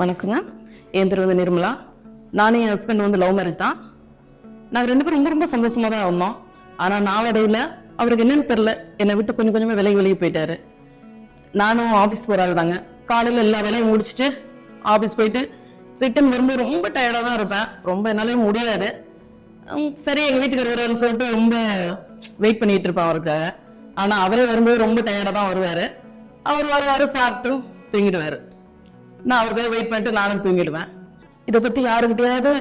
வணக்கங்க. என் பேர் வந்து நிர்மலா. நானும் என் ஹஸ்பண்ட் வந்து லவ் மேரேஜ் தான். நாங்கள் ரெண்டு பேரும் ரொம்ப ரொம்ப சந்தோஷமாக தான் இருந்தோம். ஆனால் நாளடைவில் அவருக்கு என்னன்னு தெரில என்னை விட்டு கொஞ்சம் கொஞ்சமாக விலகி வெளியே போயிட்டாரு. நானும் ஆஃபீஸ் போகிறாரு தாங்க. காலையில் எல்லா வேலையும் முடிச்சுட்டு ஆஃபீஸ் போயிட்டு ரிட்டன் வரும்போது ரொம்ப டயர்டாக தான் இருப்பேன். ரொம்ப என்னாலே முடியாது. சரி எங்கள் வீட்டுக்கு வருவாருன்னு சொல்லிட்டு ரொம்ப வெயிட் பண்ணிட்டு இருப்பேன் அவருக்காக ஆனால் அவரே வரும்போது ரொம்ப டயர்டாக தான் வருவார். அவர் வருவார் சாப்பிட்டு தூங்கிடுவார். நான் அவருக்காக வெயிட் பண்ணிட்டு நானும் தூங்கிடுவேன். இதை பத்தி யாருக்கிட்டையாவது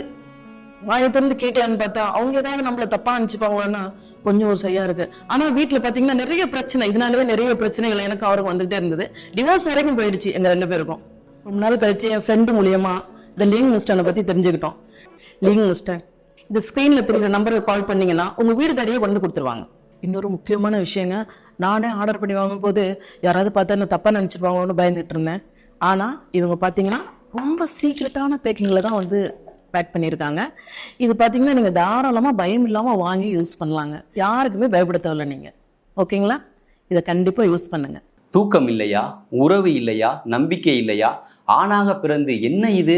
வாயை திறந்து கேட்கலான்னு பார்த்தா அவங்க ஏதாவது நம்மள தப்பா நினைச்சுப்பாங்களோன்னா கொஞ்சம் ஒரு சரியா இருக்கு. ஆனா வீட்டுல பாத்தீங்கன்னா நிறைய பிரச்சனை இதனாலவே நிறைய பிரச்சனைகள் எனக்கு அவருக்கு வந்துகிட்டே இருந்தது. டிவோர்ஸ் வரைக்கும் போயிடுச்சு எங்க ரெண்டு பேருக்கும். ரொம்ப நாள் கழிச்சு என் ஃப்ரெண்டு மூலியமா இந்த லிங் மிஸ்டனை பத்தி தெரிஞ்சுக்கிட்டோம். லிங் மிஸ்டர் இந்த ஸ்கிரீன்ல தெரிஞ்ச நம்பருக்கு கால் பண்ணீங்கன்னா உங்க வீடு தடையே கொண்டு வந்து கொடுத்துருவாங்க. இன்னொரு முக்கியமான விஷயங்க நானே ஆர்டர் பண்ணி வாங்கும்போது யாராவது பார்த்தா என்ன தப்பா நினைச்சிருப்பாங்களோன்னு பயந்துட்டு இருந்தேன். ஆனால் இவங்க பார்த்தீங்கன்னா ரொம்ப சீக்ரெட்டான பேக்கிங்கில் தான் வந்து பேக் பண்ணியிருக்காங்க இது பார்த்தீங்கன்னா நீங்கள் தாராளமாக பயம் இல்லாமல் வாங்கி யூஸ் பண்ணலாங்க. யாருக்குமே பயப்பட தேவையில்ல நீங்கள் ஓகேங்களா? இதை கண்டிப்பாக யூஸ் பண்ணுங்கள் தூக்கம் இல்லையா? உறவு இல்லையா? நம்பிக்கை இல்லையா? ஆணாக பிறந்து என்ன இது?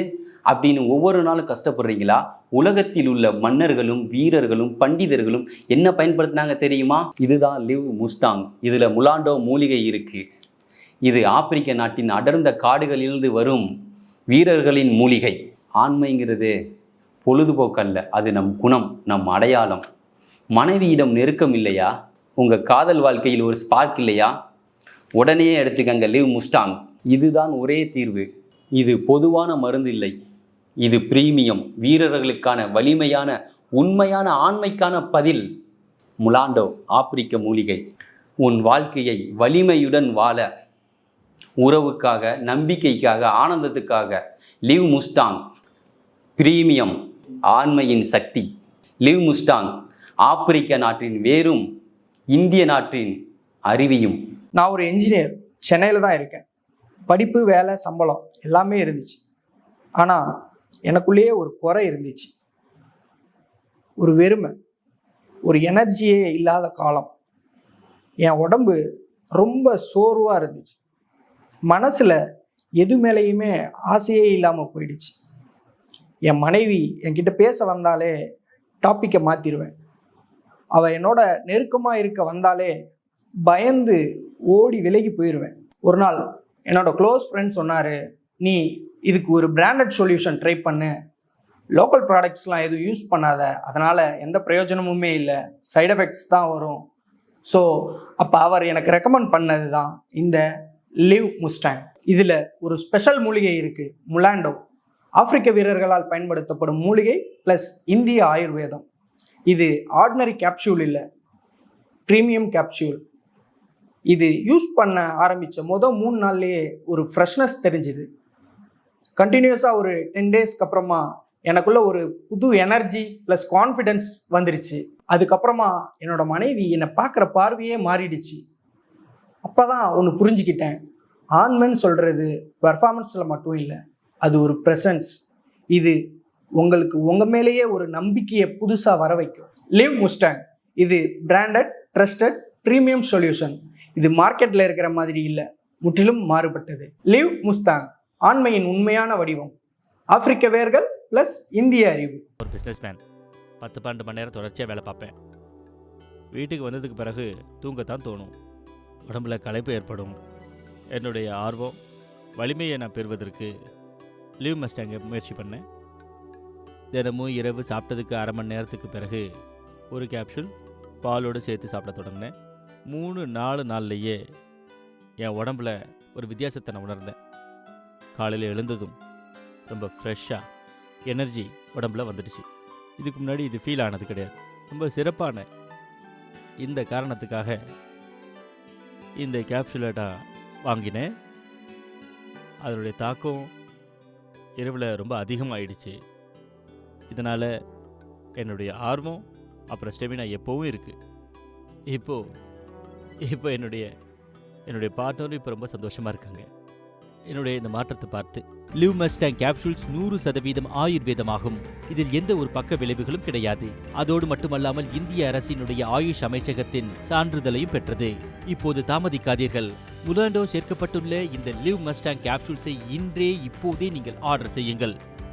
அப்படின்னு ஒவ்வொரு நாளும் கஷ்டப்படுறீங்களா? உலகத்தில் உள்ள மன்னர்களும் வீரர்களும் பண்டிதர்களும் என்ன பயன்படுத்தினாங்க தெரியுமா? இதுதான் லிவ் முஸ்டாங். இதில் முலாண்டோ மூலிகை இருக்குது இது ஆப்பிரிக்க நாட்டின் அடர்ந்த காடுகளிலிருந்து வரும் வீரர்களின் மூலிகை. ஆண்மைங்கிறது பொழுதுபோக்கல்ல அது நம் குணம் நம் அடையாளம். மனைவியிடம் நெருக்கம் இல்லையா? உங்கள் காதல் வாழ்க்கையில் ஒரு ஸ்பார்க் இல்லையா? உடனே எடுத்துக்கங்க லிவ் முஸ்டாங் இதுதான் ஒரே தீர்வு. இது பொதுவான மருந்து இல்லை. இது பிரீமியம் வீரர்களுக்கான வலிமையான உண்மையான ஆண்மைக்கான பதில். முலாண்டோ ஆப்பிரிக்க மூலிகை. உன் வாழ்க்கையை வலிமையுடன் வாழ உறவுக்காக நம்பிக்கைக்காக ஆனந்தத்துக்காக. லிவ் முஸ்டாங் பிரீமியம் ஆண்மையின் சக்தி. லிவ் முஸ்டாங் ஆப்பிரிக்க நாட்டின் வேரும் இந்திய நாட்டின் அறிவியும். நான் ஒரு என்ஜினியர் சென்னையில் தான் இருக்கேன். படிப்பு வேலை சம்பளம் எல்லாமே இருந்துச்சு. ஆனால் எனக்குள்ளேயே ஒரு குறை இருந்துச்சு. ஒரு வெறுமை ஒரு எனர்ஜியே இல்லாத காலம். என் உடம்பு ரொம்ப சோர்வாக இருந்துச்சு. மனசில் எது மேலேயுமே ஆசையே இல்லாமல் போயிடுச்சு. என் மனைவி என்கிட்ட பேச வந்தாலே டாப்பிக்கை மாற்றிடுவேன் அவள் என்னோட நெருக்கமாக இருக்க வந்தாலே பயந்து ஓடி விலகி போயிடுவேன் ஒரு நாள் என்னோட க்ளோஸ் ஃப்ரெண்ட் சொன்னார் நீ இதுக்கு ஒரு பிராண்டட் சொல்யூஷன் ட்ரை பண்ணு. லோக்கல் ப்ராடக்ட்ஸ்லாம் எதுவும் யூஸ் பண்ணாத. அதனால் எந்த பிரயோஜனமுமே இல்லை. சைட் எஃபெக்ட்ஸ் தான் வரும். ஸோ அப்போ அவர் எனக்கு ரெக்கமெண்ட் பண்ணது தான் இந்த லிவ் முஸ்டாங் இதில் ஒரு ஸ்பெஷல் மூலிகை இருக்குது முலாண்டோ ஆப்பிரிக்க வீரர்களால் பயன்படுத்தப்படும் மூலிகை ப்ளஸ் இந்திய ஆயுர்வேதம். இது ஆர்டினரி கேப்சூல் இல்லை ப்ரீமியம் கேப்சூல் இது யூஸ் பண்ண ஆரம்பித்த மொதல் மூணு நாள்லேயே ஒரு ஃப்ரெஷ்னஸ் தெரிஞ்சுது. கண்டினியூஸாக ஒரு டென் டேஸ்க்கு அப்புறமா எனக்குள்ள ஒரு புது எனர்ஜி ப்ளஸ் கான்ஃபிடென்ஸ் வந்துருச்சு. அதுக்கப்புறமா என்னோட மனைவி என்னை பார்க்குற பார்வையே மாறிடுச்சு. அப்போ தான் ஒன்று புரிஞ்சுக்கிட்டேன். ஆண்மன் சொல்கிறது பர்ஃபார்மன்ஸில் மட்டும் இல்லை அது ஒரு ப்ரெசன்ஸ் இது உங்களுக்கு உங்கள் மேலேயே ஒரு நம்பிக்கையை புதுசாக வர வைக்கும். லிவ் முஸ்டாங் இது பிராண்டட் ட்ரஸ்டட் ப்ரீமியம் சொல்யூஷன் இது மார்க்கெட்டில் இருக்கிற மாதிரி இல்லை முற்றிலும் மாறுபட்டது. லிவ் முஸ்தாங் ஆண்மையின் உண்மையான வடிவம். ஆப்பிரிக்க வேர்கள் ப்ளஸ் இந்திய அறிவு. ஒரு பிஸ்னஸ் மேன் பத்து பன்னெண்டு மணி நேரம் தொடர்ச்சியாக வேலை பார்ப்பேன். வீட்டுக்கு வந்ததுக்கு பிறகு தூங்கத்தான் தோணும். உடம்புல களைப்பு ஏற்படும். என்னுடைய ஆர்வம் வலிமையை நான் பெறுவதற்கு லீவ் மஸ்டாங்க முயற்சி பண்ணேன். தினமும் இரவு சாப்பிட்டதுக்கு அரை மணி நேரத்துக்கு பிறகு ஒரு கேப்சூல் பாலோடு சேர்த்து சாப்பிட தொடங்கினேன். மூணு நாலு நாள்லையே என் உடம்புல ஒரு வித்தியாசத்தை நான் உணர்ந்தேன். காலையில் எழுந்ததும் ரொம்ப ஃப்ரெஷ்ஷாக எனர்ஜி உடம்புல வந்துடுச்சு. இதுக்கு முன்னாடி இது ஃபீல் ஆனது கிடையாது. ரொம்ப சிறப்பான இந்த காரணத்துக்காக இந்த கேப்சூலை நான் வாங்கினேன். அதனுடைய தாக்கம் இரவில் ரொம்ப அதிகமாகிடுச்சு இதனால் என்னுடைய ஆர்வம் அப்புறம் ஸ்டெமினா எப்போவும் இருக்குது இப்போது இப்போ என்னுடைய என்னுடைய பார்ட்னரும் இப்போ ரொம்ப சந்தோஷமாக இருக்காங்க. என்னுடைய இந்த மாற்றத்தை பார்த்து. லிவ் மஸ்டாங் கேப்சூல்ஸ் நூறு சதவீதம் ஆயுர்வேதமாகும். இதில் எந்த ஒரு பக்க விளைவுகளும் கிடையாது. அதோடு மட்டுமல்லாமல் இந்திய அரசினுடைய ஆயுஷ் அமைச்சகத்தின் சான்றிதழையும் பெற்றது. இப்போது தாமதிக்காதீர்கள். முலாண்டோ சேர்க்கப்பட்டுள்ள இந்த லிவ் மஸ்டாங் கேப்சூல்ஸை இன்றே இப்போதே நீங்கள் ஆர்டர் செய்யுங்கள்.